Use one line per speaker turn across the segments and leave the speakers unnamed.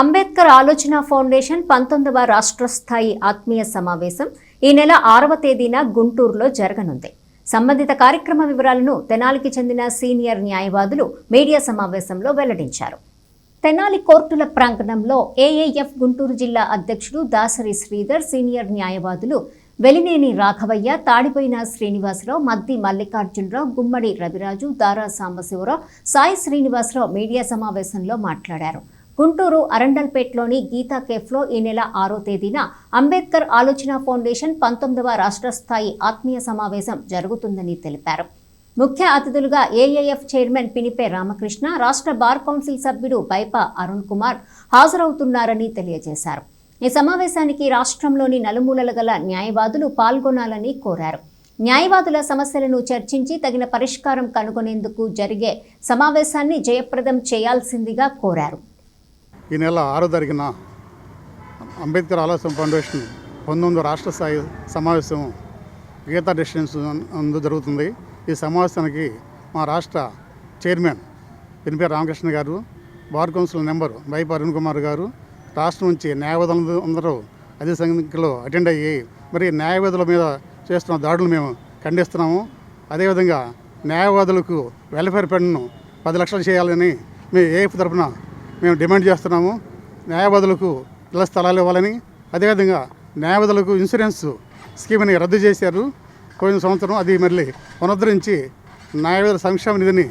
అంబేద్కర్ ఆలోచన ఫౌండేషన్ పంతొమ్మిదవ రాష్ట్ర స్థాయి ఆత్మీయ సమావేశం ఈ నెల ఆరవ తేదీన గుంటూరులో జరగనుంది. సంబంధిత కార్యక్రమ వివరాలను తెనాలికి చెందిన సీనియర్ న్యాయవాదులు మీడియా సమావేశంలో వెల్లడించారు. తెనాలి కోర్టుల ప్రాంగణంలో ఏఏఎఫ్ గుంటూరు జిల్లా అధ్యక్షుడు దాసరి శ్రీధర్ సీనియర్ న్యాయవాదులు వెలినేని రాఘవయ్య తాడిపోయిన శ్రీనివాసరావు మద్ది మల్లికార్జునరావు గుమ్మడి రవిరాజు దారా సాంబశివరావు సాయి శ్రీనివాసరావు మీడియా సమావేశంలో మాట్లాడారు. గుంటూరు అరండల్పేట్లోని గీతా కేఫ్లో ఈ నెల ఆరో తేదీన అంబేద్కర్ ఆలోచన ఫౌండేషన్ పంతొమ్మిదవ రాష్ట్ర స్థాయి ఆత్మీయ సమావేశం జరుగుతుందని తెలిపారు. ముఖ్య అతిథులుగా ఏఏఎఫ్ చైర్మన్ పినిపే రామకృష్ణ రాష్ట్ర బార్ కౌన్సిల్ సభ్యుడు బైప అరుణ్ కుమార్ హాజరవుతున్నారని తెలియజేశారు. ఈ సమావేశానికి రాష్ట్రంలోని నలుమూలల గల న్యాయవాదులు పాల్గొనాలని కోరారు. న్యాయవాదుల సమస్యలను చర్చించి తగిన పరిష్కారం కనుగొనేందుకు జరిగే సమావేశాన్ని జయప్రదం చేయాల్సిందిగా కోరారు.
ఈ నెల ఆరో తారీఖున అంబేద్కర్ ఆలోచన ఫౌండేషన్ పంతొమ్మిది రాష్ట్ర స్థాయి సమావేశం గీతా డెస్టినెన్స్ అందు జరుగుతుంది. ఈ సమావేశానికి మా రాష్ట్ర చైర్మన్ పినిపే రామకృష్ణ గారు బార్ కౌన్సిల్ నెంబర్ వైపు అరుణ్ కుమార్ గారు రాష్ట్రం నుంచి న్యాయవాదులు అందరూ అదే సంఖ్యలో అటెండ్ అయ్యి మరి న్యాయవాదుల మీద చేస్తున్న దాడులు మేము ఖండిస్తున్నాము. అదేవిధంగా న్యాయవాదులకు వెల్ఫేర్ పెన్ను పది లక్షలు చేయాలని మేము ఏఎఫ్ తరఫున మేము డిమాండ్ చేస్తున్నాము న్యాయవాదులకు ఇళ్ళ స్థలాలు ఇవ్వాలని. అదేవిధంగా న్యాయవాదులకు ఇన్సూరెన్స్ స్కీమ్ని రద్దు చేశారు. పోయిన సంవత్సరం అది మళ్ళీ పునరుద్ధరించి న్యాయవాదుల సంక్షేమ నిధిని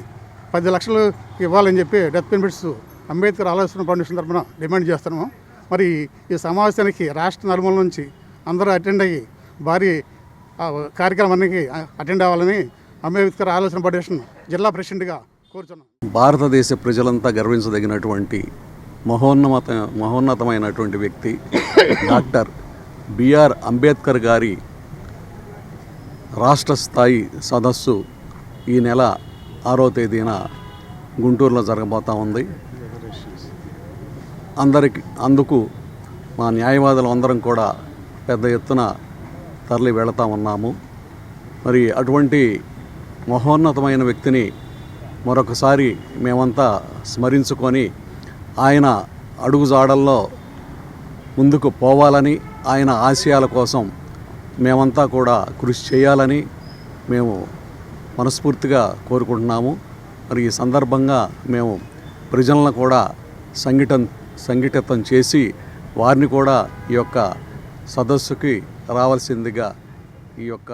పది లక్షలు ఇవ్వాలని చెప్పి డెత్ బెనిఫిట్స్ అంబేద్కర్ ఆలోచన ఫౌండేషన్ తరఫున డిమాండ్ చేస్తున్నాము. మరి ఈ సమావేశానికి రాష్ట్ర నలుమూల నుంచి అందరూ అటెండ్ అయ్యి భారీ కార్యక్రమానికి అటెండ్ అవ్వాలని అంబేద్కర్ ఆలోచన ఫౌండేషన్ జిల్లా ప్రెసిడెంట్గా
భారతదేశ ప్రజలంతా గర్వించదగినటువంటి మహోన్నత మహోన్నతమైనటువంటి వ్యక్తి డాక్టర్ బిఆర్ అంబేద్కర్ గారి రాష్ట్ర స్థాయి సదస్సు ఈ నెల ఆరో తేదీన గుంటూరులో జరగబోతా ఉంది. అందరికి అందుకు మా న్యాయవాదులు అందరం కూడా పెద్ద ఎత్తున తరలి వెళతా ఉన్నాము. మరి అటువంటి మహోన్నతమైన వ్యక్తిని మరొకసారి మేమంతా స్మరించుకొని ఆయన అడుగుజాడల్లో ముందుకు పోవాలని ఆయన ఆశయాల కోసం మేమంతా కూడా కృషి చేయాలని మేము మనస్ఫూర్తిగా కోరుకుంటున్నాము. మరి ఈ సందర్భంగా మేము ప్రజలను కూడా సంఘటన సంఘటితం చేసి వారిని కూడా ఈ యొక్క సదస్సుకి రావాల్సిందిగా ఈ యొక్క